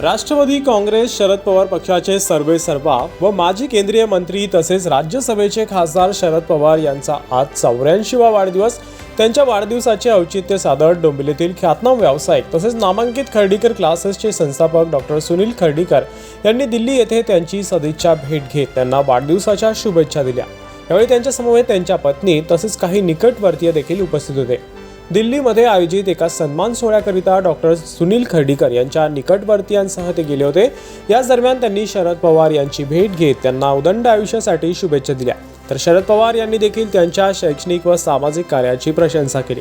राष्ट्रवादी काँग्रेस शरद पवार पक्षाचे सर्वे सर्वा व माजी केंद्रीय मंत्री तसेच राज्यसभेचे खासदार शरद पवार यांचा आज चौऱ्याऐंशीवा वाढदिवस. त्यांच्या वाढदिवसाचे औचित्य साधत डोंबिवलीतील ख्यातनाम व्यावसायिक तसेच नामांकित खर्डीकर क्लासेसचे संस्थापक डॉक्टर सुनील खर्डीकर यांनी दिल्ली येथे त्यांची सदिच्छा भेट घेत त्यांना वाढदिवसाच्या शुभेच्छा दिल्या. यावेळी त्यांच्यासमवेत त्यांच्या पत्नी तसेच काही निकटवर्तीय देखील उपस्थित होते. दिल्लीमध्ये आयोजित एका सन्मान सोहळ्याकरिता डॉक्टर सुनील खर्डीकर यांच्या निकटवर्तीयांसह ते गेले होते. याच दरम्यान त्यांनी शरद पवार यांची भेट घेत त्यांना उदंड आयुष्यासाठी शुभेच्छा दिल्या. तर शरद पवार यांनी देखील त्यांच्या शैक्षणिक व सामाजिक कार्याची प्रशंसा केली.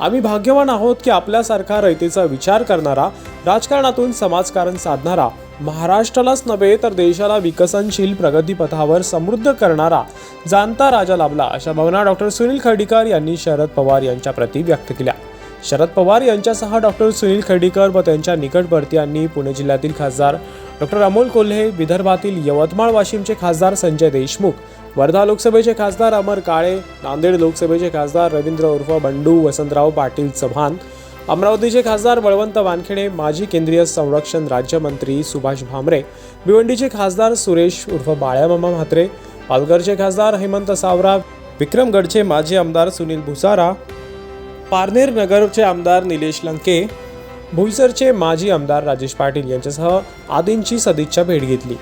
आम्ही भाग्यवान आहोत की आपल्यासारखा रयतेचा विचार करणारा राजकारणातून समाजकारण साधणारा महाराष्ट्रालाच नव्हे तर देशाला विकसनशील प्रगतीपथावर समृद्ध करणारा जाणता राजा लाभला अशा भावना डॉक्टर सुनील खर्डीकर यांनी शरद पवार यांच्या प्रती व्यक्त केल्या. शरद पवार यांच्यासह डॉक्टर सुनील खर्डीकर व त्यांच्या निकटवर्तीयांनी पुणे जिल्ह्यातील खासदार डॉक्टर अमोल कोल्हे विदर्भातील यवतमाळ वाशिमचे खासदार संजय देशमुख वर्धा लोकसभेचे खासदार अमर काळे नांदेड लोकसभेचे खासदार रवींद्र उर्फ बंडू वसंतराव पाटील चव्हाण अमरावतीचे खासदार बळवंत वानखेडे माजी केंद्रीय संरक्षण राज्यमंत्री सुभाष भामरे भिवंडीचे खासदार सुरेश उर्फ बाळ्यामामा म्हात्रे पालघरचे खासदार हेमंत सावरा विक्रमगडचे माजी आमदार सुनील भुसारा पारनेर नगरचे आमदार निलेश लंके भुईसरचे माजी आमदार राजेश पाटील यांच्यासह आदींची सदिच्छा भेट घेतली.